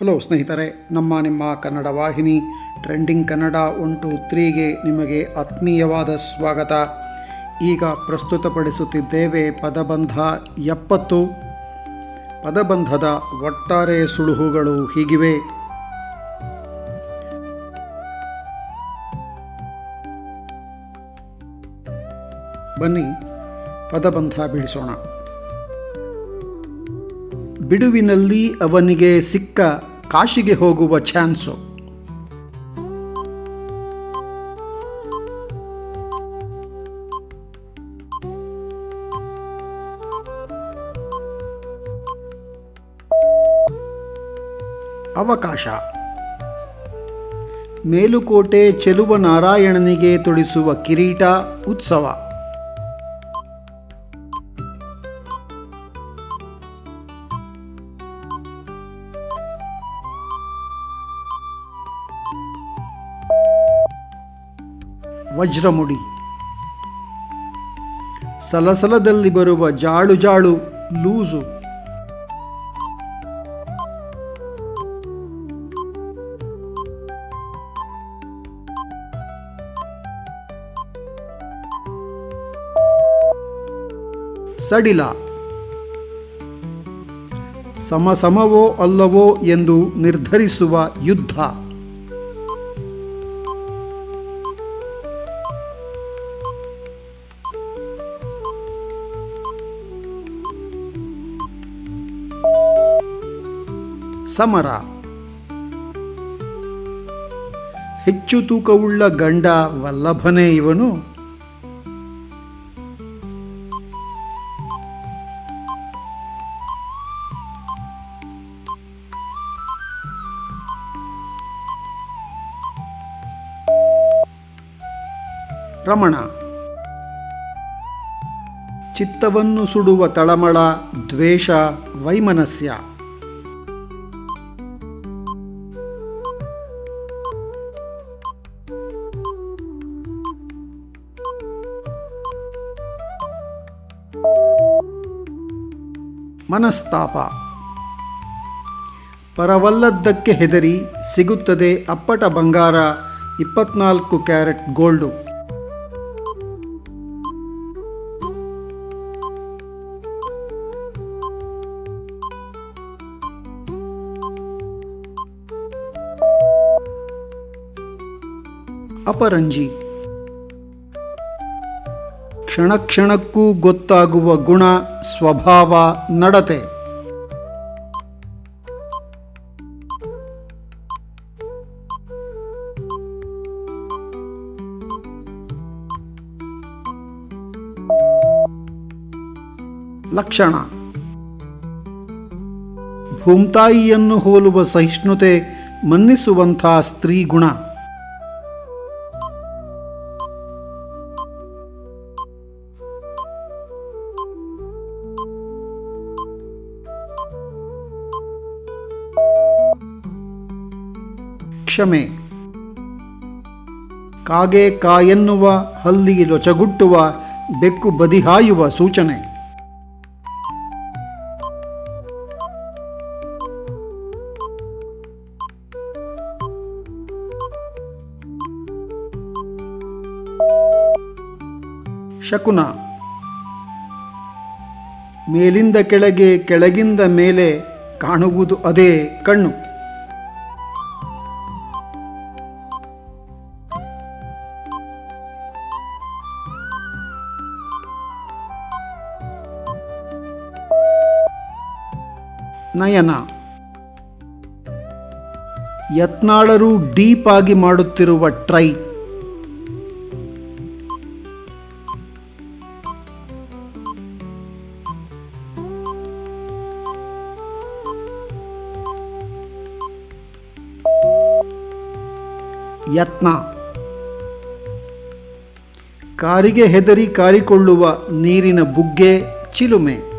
Hello ಸ್ನೇಹಿತರೆ, ನಮ್ಮ ನಿಮ್ಮ ಕನ್ನಡ ವಾಹಿನಿ ಟ್ರೆಂಡಿಂಗ್ ಕನ್ನಡ ಒನ್ ಟು ತ್ರೀಗೆ ನಿಮಗೆ ಆತ್ಮೀಯವಾದ ಸ್ವಾಗತ. ಈಗ ಪ್ರಸ್ತುತಪಡಿಸುತ್ತಿದ್ದೇವೆ ಪದಬಂಧ ಎಪ್ಪತ್ತು. ಪದಬಂಧದ ಒಟ್ಟಾರೆ ಸುಳುಹುಗಳು ಹೀಗಿವೆ. ಬನ್ನಿ, ಪದಬಂಧ ಬಿಡಿಸೋಣ. ಬಿಡುವಿನಲ್ಲಿ ಅವನಿಗೆ ಸಿಕ್ಕ ಕಾಶಿಗೆ ಹೋಗುವ ಚಾನ್ಸು. ಅವಕಾಶ. ಮೇಲುಕೋಟೆ ಚೆಲುವ ನಾರಾಯಣನಿಗೆ ತೊಡಿಸುವ ಕಿರೀಟ ಉತ್ಸವ. ವಜ್ರಮುಡಿ. ಸಲಸಲದಲ್ಲಿ ಬರುವ ಜಾಳು ಜಾಳು ಲೂಸು. ಸಡಿಲ. ಸಮಸಮವೋ ಅಲ್ಲವೋ ಎಂದು ನಿರ್ಧರಿಸುವ ಯುದ್ಧ. ಸಮರ. ಹೆಚ್ಚು ತೂಕವುಳ್ಳ ಗಂಡ ವಲ್ಲಭನೇ ಇವನು. ರಮಣ. ಚಿತ್ತವನ್ನು ಸುಡುವ ತಳಮಳ ದ್ವೇಷ ವೈಮನಸ್ಯ. ಮನಸ್ತಾಪ. ಪರವಲ್ಲದ್ದಕ್ಕೆ ಹೆದರಿ ಸಿಗುತ್ತದೆ ಅಪ್ಪಟ ಬಂಗಾರ ಇಪ್ಪತ್ನಾಲ್ಕು ಕ್ಯಾರೆಟ್ ಗೋಲ್ಡು. ಅಪರಂಜಿ. ಕ್ಷಣ ಕ್ಷಣಕ್ಕೂ ಗೊತ್ತಾಗುವ ಗುಣ ಸ್ವಭಾವ ನಡತೆ. ಲಕ್ಷಣ. ಭೂಮ್ತಾಯಿಯನ್ನು ಹೋಲುವ ಸಹಿಷ್ಣುತೆ ಮನ್ನಿಸುವಂಥ ಸ್ತ್ರೀ ಗುಣ ಕ್ಷಮೆ. ಕಾಗೆ ಕಾಯೆನ್ನುವ ಹಲ್ಲಿ ಲೊಚಗುಟ್ಟುವ, ಬೆಕ್ಕು ಬದಿಹಾಯುವ ಸೂಚನೆ. ಶಕುನ. ಮೇಲಿಂದ ಕೆಳಗೆ, ಕೆಳಗಿಂದ ಮೇಲೆ ಕಾಣುವುದು ಅದೇ ಕಣ್ಣು. ನಯನ ಯತ್ನಾಳರು ಡೀಪ್ ಆಗಿ ಮಾಡುತ್ತಿರುವ ಟ್ರೈ. ಯತ್ನ. ಕಾರಿಗೆ ಹೆದರಿ ಕಾರಿಕೊಳ್ಳುವ ನೀರಿನ ಬುಗ್ಗೆ ಚಿಲುಮೆ.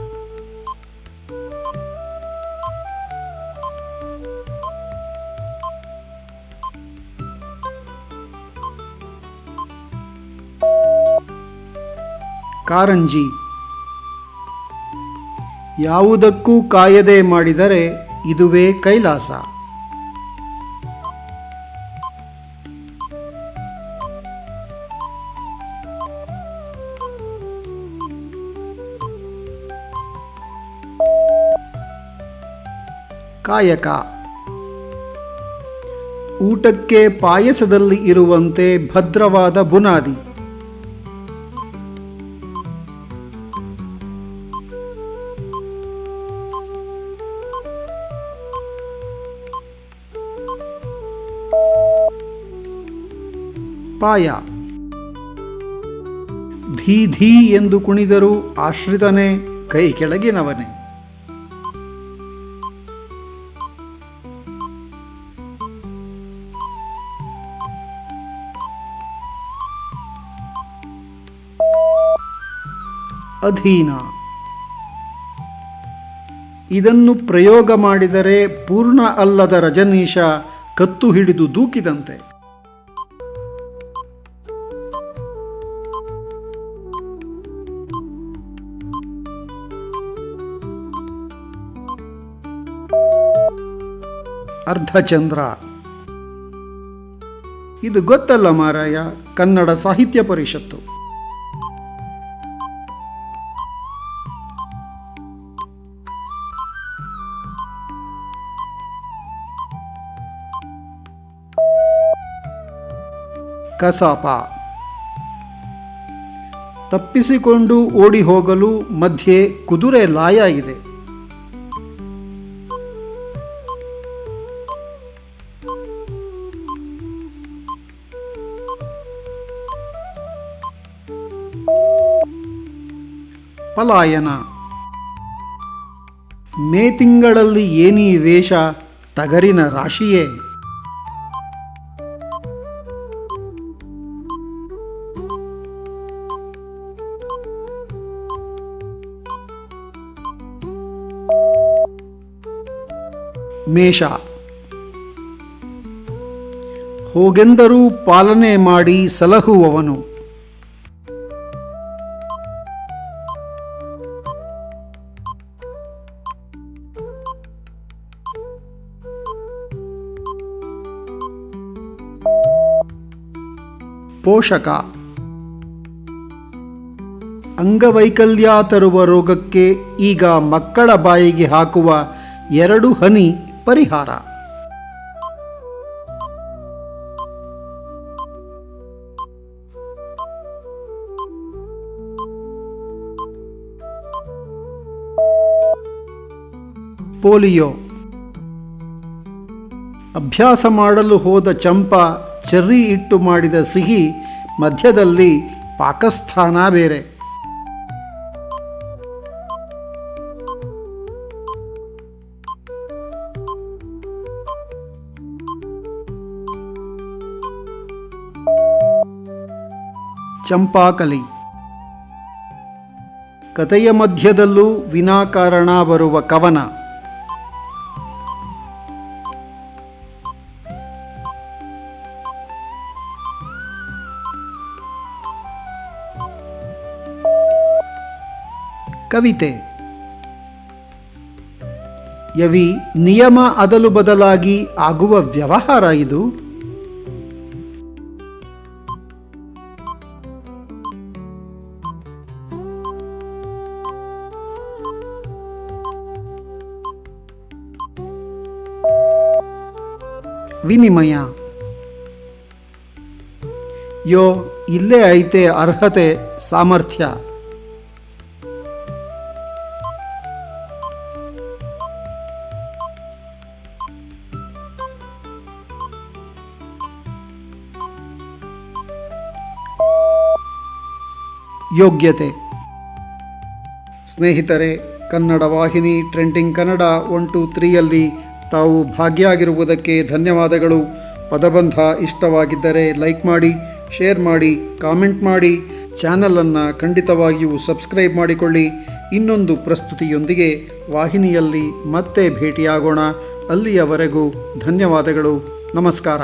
ಕಾರಂಜಿ. ಯಾವುದಕ್ಕೂ ಕಾಯದೆ ಮಾಡಿದರೆ ಇದುವೇ ಕೈಲಾಸ. ಕಾಯಕ. ಊಟಕ್ಕೆ ಪಾಯಸದಲ್ಲಿ ಇರುವಂತೆ ಭದ್ರವಾದ ಬುನಾದಿ. ಪಾಯ ಧೀ ಧೀ ಎಂದು ಕುಣಿದರೂ ಆಶ್ರಿತನೇ ಕೈ ಕೆಳಗಿನವನೇ. ಅಧೀನ. ಇದನ್ನು ಪ್ರಯೋಗ ಮಾಡಿದರೆ ಪೂರ್ಣ ಅಲ್ಲದ ರಜನೀಶ ಕತ್ತು ಹಿಡಿದು ದೂಕಿದಂತೆ. ಅರ್ಧಚಂದ್ರ. ಇದು ಗೊತ್ತಲ್ಲ ಮಾರಾಯ, ಕನ್ನಡ ಸಾಹಿತ್ಯ ಪರಿಷತ್ತು. ಕಸಾಪ. ತಪ್ಪಿಸಿಕೊಂಡು ಓಡಿ ಹೋಗಲು ಮಧ್ಯೆ ಕುದುರೆ ಲಾಯ ಇದೆ. ಪಲಾಯನ. ಮೇ ತಿಂಗಳಲ್ಲಿ ಏನೀ ವೇಷ ಟಗರಿನ ರಾಶಿಯೇ? ಮೇಷ. ಹೋಗೆಂದರೂ ಪಾಲನೆ ಮಾಡಿ ಸಲಹುವವನು. ಪೋಷಕ. ಅಂಗವೈಕಲ್ಯ ತರುವ ರೋಗಕ್ಕೆ ಈಗ ಮಕ್ಕಳ ಬಾಯಿಗೆ ಹಾಕುವ ಎರಡು ಹನಿ ಪರಿಹಾರ. ಪೋಲಿಯೋ. ಅಭ್ಯಾಸ ಮಾಡಲು ಹೋದ ಚಂಪ ಚೆರ್ರಿ ಇಟ್ಟು ಮಾಡಿದ ಸಿಹಿ ಮಧ್ಯದಲ್ಲಿ ಪಾಕಸ್ಥಾನ ಬೇರೆ. ಚಂಪಾಕಲಿ. ಕಥೆಯ ಮಧ್ಯದಲ್ಲೂ ವಿನಾಕಾರಣ ಬರುವ ಕವನ. ಕವಿತೆ. ಯವಿ ನಿಯಮ ಅದಲು ಬದಲಾಗಿ ಆಗುವ ವ್ಯವಹಾರ ಇದು. ವಿನಿಮಯ. ಯೋ ಇಲ್ಲೇ ಐತೆ ಅರ್ಹತೆ ಸಾಮರ್ಥ್ಯ. ಯೋಗ್ಯತೆ. ಸ್ನೇಹಿತರೆ, ಕನ್ನಡ ವಾಹಿನಿ ಟ್ರೆಂಡಿಂಗ್ ಕನ್ನಡ ಒನ್ ಟು ತ್ರೀಯಲ್ಲಿ ತಾವು ಭಾಗಿಯಾಗಿರುವುದಕ್ಕೆ ಧನ್ಯವಾದಗಳು. ಪದಬಂಧ ಇಷ್ಟವಾಗಿದ್ದರೆ ಲೈಕ್ ಮಾಡಿ ಶೇರ್ ಮಾಡಿ ಕಾಮೆಂಟ್ ಮಾಡಿ. ಚಾನಲನ್ನು ಖಂಡಿತವಾಗಿಯೂ ಸಬ್ಸ್ಕ್ರೈಬ್ ಮಾಡಿಕೊಳ್ಳಿ. ಇನ್ನೊಂದು ಪ್ರಸ್ತುತಿಯೊಂದಿಗೆ ವಾಹಿನಿಯಲ್ಲಿ ಮತ್ತೆ ಭೇಟಿಯಾಗೋಣ. ಅಲ್ಲಿಯವರೆಗೂ ಧನ್ಯವಾದಗಳು. ನಮಸ್ಕಾರ.